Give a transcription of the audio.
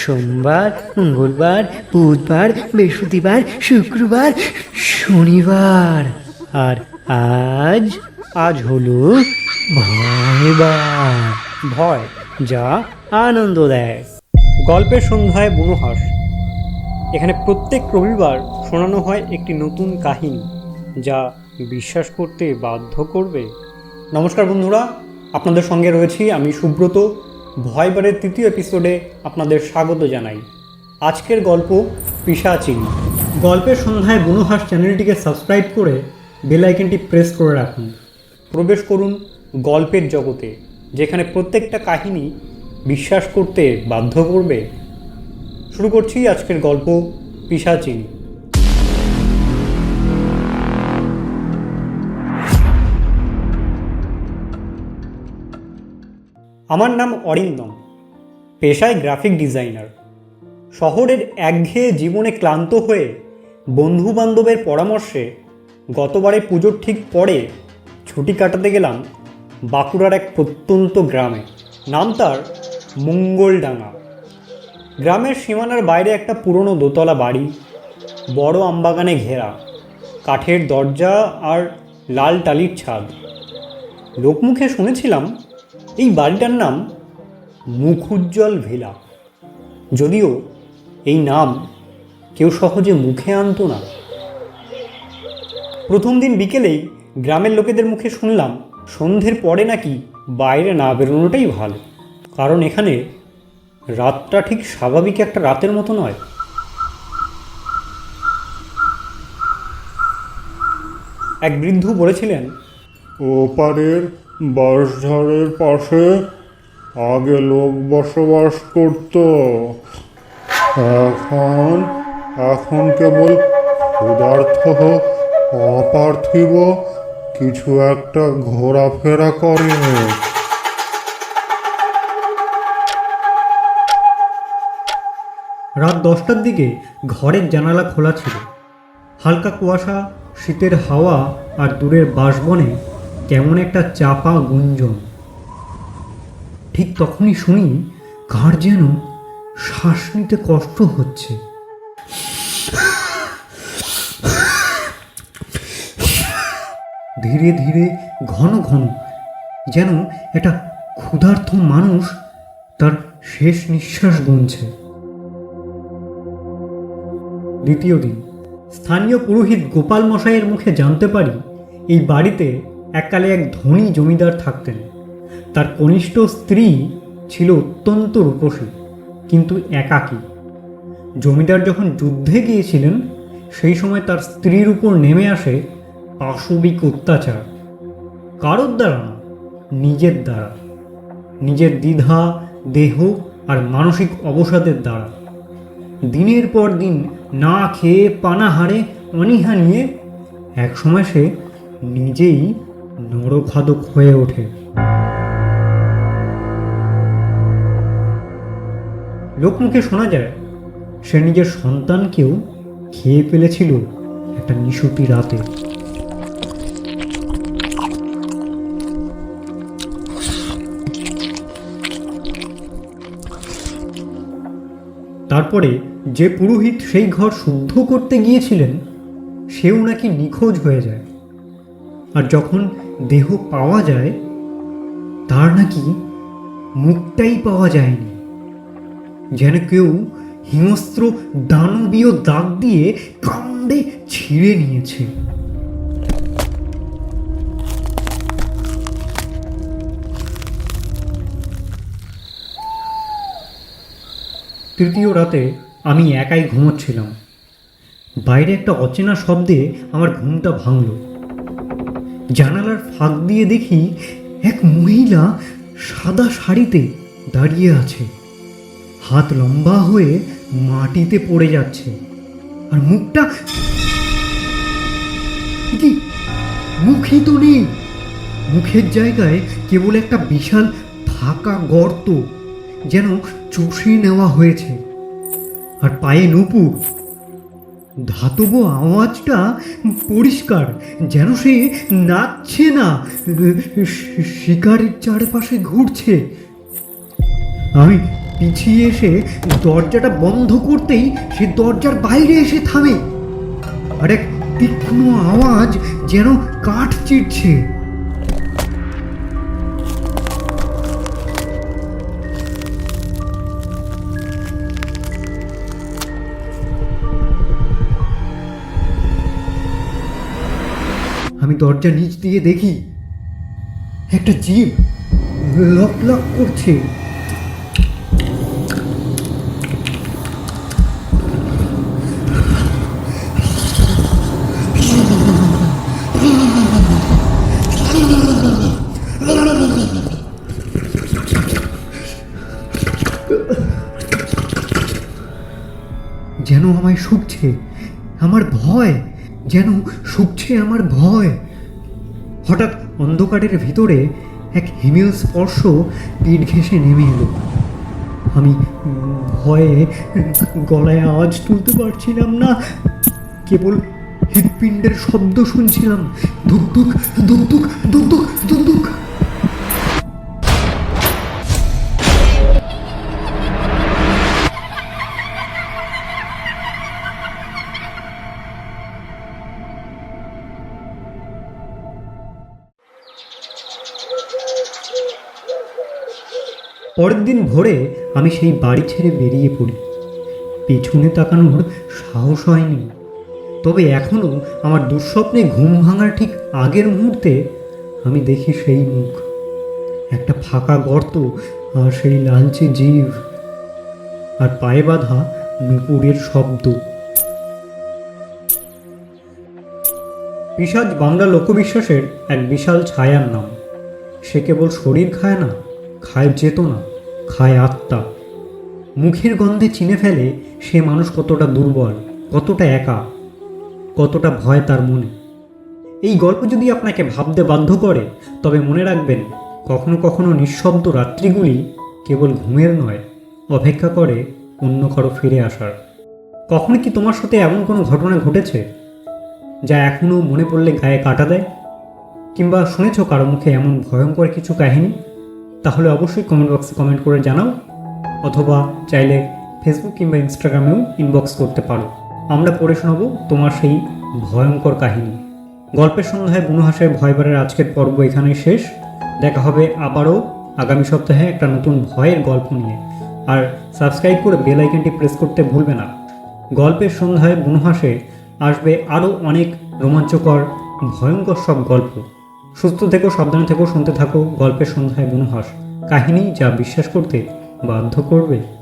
সোমবার, মঙ্গলবার, বুধবার, বৃহস্পতিবার, শুক্রবার, শনিবার। আর আজ আজ হলো ভয়বার। ভয় যা আনন্দ দেয় গল্পের সন্ধ্যায় বুনোহাস এখানে প্রত্যেক রবিবার শোনানো হয় একটি নতুন কাহিনী, যা বিশ্বাস করতে বাধ্য করবে। নমস্কার বন্ধুরা, আপনাদের সঙ্গে রয়েছি আমি সুব্রত। ভয়বারের তৃতীয় এপিসোডে আপনাদের স্বাগত জানাই। আজকের গল্প পিসাচিনি গল্পের সন্ধ্যায় বুনোহাস চ্যানেলটিকে সাবস্ক্রাইব করে বেল আইকনটি প্রেস করে রাখুন। প্রবেশ করুন গল্পের জগতে, যেখানে প্রত্যেকটা কাহিনী বিশ্বাস করতে বাধ্য করবে। শুরু করছি আজকের গল্প পিসাচিনি আমার নাম অরিন্দম, পেশায় গ্রাফিক ডিজাইনার। শহরের একঘেয়ে জীবনে ক্লান্ত হয়ে বন্ধু বান্ধবের পরামর্শে গতবারে পুজোর ঠিক পরে ছুটি কাটাতে গেলাম বাঁকুড়ার এক প্রত্যন্ত গ্রামে। নাম তার মঙ্গলডাঙ্গা। গ্রামের সীমানার বাইরে একটা পুরনো দোতলা বাড়ি, বড় আমবাগানে ঘেরা, কাঠের দরজা আর লাল টালির ছাদ। লোকমুখে শুনেছিলাম এই বাড়িটার নাম মুখুজ্জ্বল ভিলা। যদিও এই নাম কেউ সহজে মুখে আনতো না। প্রথম দিন বিকেলেই গ্রামের লোকেদের মুখে শুনলাম, সন্ধ্যের পরে নাকি বাইরে না বেরোনোটাই ভালো। কারণ এখানে রাতটা ঠিক স্বাভাবিক একটা রাতের মতো নয়। এক বৃদ্ধ বলেছিলেন, ওপারের বাঁশঝাড়ের পাশে আগে লোক বসবাস করত। এখন এখন কেবল ক্ষুধার্থ অপার্থিব, কিছু একটা ঘোরাফেরা করে। রাত দশটার দিকে ঘরের জানালা খোলা ছিল। হালকা কুয়াশা, শীতের হাওয়া আর দূরের বাঁশবনে কেমন একটা চাপা গুঞ্জন। ঠিক তখনই শুনি ঘাড় যেন শ্বাস নিতে কষ্ট হচ্ছে। ধীরে ধীরে ঘন ঘন যেন একটা ক্ষুধার্ত মানুষ তার শেষ নিঃশ্বাস গুনছে। দ্বিতীয় দিন, স্থানীয় পুরোহিত গোপাল মশাইয়ের মুখে জানতে পারি এই বাড়িতে এককালে এক ধনী জমিদার থাকতেন। তার কনিষ্ঠ স্ত্রী ছিল অত্যন্ত রূপসী, কিন্তু একাকী। জমিদার যখন যুদ্ধে গিয়েছিলেন, সেই সময় তার স্ত্রীর উপর নেমে আসে পাশবিক অত্যাচার। কারোর দ্বারা না, নিজের দ্বারা। নিজের দ্বিধা, দেহ আর মানসিক অবসাদের দ্বারা। দিনের পর দিন না খেয়ে পানাহারে অনীহা নিয়ে একসময় সে নিজেই নরখাদক হয়ে ওঠে। লোকমুখে শোনা যায়, সে নিজের সন্তানকেও খেয়ে ফেলেছিল একটা নিশুতি রাতে। তারপরে যে পুরোহিত সেই ঘর শুদ্ধ করতে গিয়েছিলেন, সেও নাকি নিখোঁজ হয়ে যায়। আর যখন দেহ পাওয়া যায়, তার নাকি মুখটাই পাওয়া যায়নি। যেন কেউ হিংস্র দানবীয় দাগ দিয়ে কাণ্ডে ছিঁড়ে নিয়েছে। তৃতীয় রাতে আমি একাই ঘুমোচ্ছিলাম। বাইরে একটা অচেনা শব্দে আমার ঘুমটা ভাঙল। জানালার ফাঁক দিয়ে দেখি এক মহিলা সাদা শাড়িতে দাঁড়িয়ে আছে। হাত লম্বা হয়ে মাটিতে পড়ে যাচ্ছে। আর মুখটা কি? মুখই তো নেই। মুখের জায়গায় কেবল একটা বিশাল ফাঁকা গর্ত যেন চষে নেওয়া হয়েছে। আর পায়ে নুপুর ধাতব আওয়াজটা পরিষ্কার, যেন সে নাচছে না, শিকারের চারপাশে ঘুরছে। আমি পিছিয়ে এসে দরজাটা বন্ধ করতেই সে দরজার বাইরে এসে থামে। আর এক তীক্ষ্ণ আওয়াজ যেন কাঠ চিরছে। আমি দরজা নিচ দিয়ে দেখি একটা জিভ লক লক করছে। যেন আমায় শুকছে, আমার ভয়। যেন শুকছে আমার ভয়। হঠাৎ অন্ধকারের ভিতরে এক হিমেল স্পর্শ পিঠ ঘেঁষে নেমে এলো। আমি ভয়ে গলায় আওয়াজ তুলতে পারছিলাম না। কেবল হৃৎপিণ্ডের শব্দ শুনছিলাম। ধুকধুক ধুকধুক ধুকধুক ধুক পরের দিন ভোরে আমি সেই বাড়ি ছেড়ে বেরিয়ে পড়ি। পেছনে তাকানোর সাহস হয়নি। তবে এখনও আমার দুঃস্বপ্নে ঘুম ভাঙার ঠিক আগের মুহূর্তে আমি দেখি সেই মুখ। একটা ফাঁকা গর্ত আর সেই লালচে জীব আর পায়ে বাঁধা নুপুরের শব্দ। পিসাজ বাংলা লোকবিশ্বাসের এক বিশাল ছায়ার নাম। সে কেবল শরীর খায় না খায় চেতনা, খায় আত্মা। মুখের গন্ধে চিনে ফেলে সে মানুষ কতটা দুর্বল, কতটা একা, কতটা ভয় তার মনে। এই গল্প যদি আপনাকে ভাবতে বাধ্য করে, তবে মনে রাখবেন, কখনো কখনো নিঃশব্দ রাত্রিগুলি কেবল ঘুমের নয়, অপেক্ষা করে অন্য কারও ফিরে আসার। কখনো কি তোমার সাথে এমন কোনো ঘটনা ঘটেছে, যা এখনও মনে পড়লে গায়ে কাটা দেয়? কিংবা শুনেছ কারও মুখে এমন ভয়ঙ্কর কিছু কাহিনী? তাহলে অবশ্যই কমেন্ট বক্সে কমেন্ট করে জানাও, অথবা চাইলে ফেসবুক কিংবা ইনস্টাগ্রামেও ইনবক্স করতে পারো। আমরা পড়ে শোনাবো তোমার সেই ভয়ঙ্কর কাহিনী। গল্পের সন্ধ্যায় বুনুহাসের ভয়বারের আজকের পর্ব এখানেই শেষ। দেখা হবে আবারও আগামী সপ্তাহে একটা নতুন ভয়ের গল্প নিয়ে। আর সাবস্ক্রাইব করে বেল আইকনটি প্রেস করতে ভুলবে না। গল্পের সন্ধ্যায় বুনুহাসে আসবে আরও অনেক রোমাঞ্চকর, ভয়ঙ্কর সব গল্প। সুস্থ থেকো, সাবধানে থেকো, শুনতে থাকো, গল্পের সন্ধ্যায় বনহাস কাহিনী যা বিশ্বাস করতে বাধ্য করবে।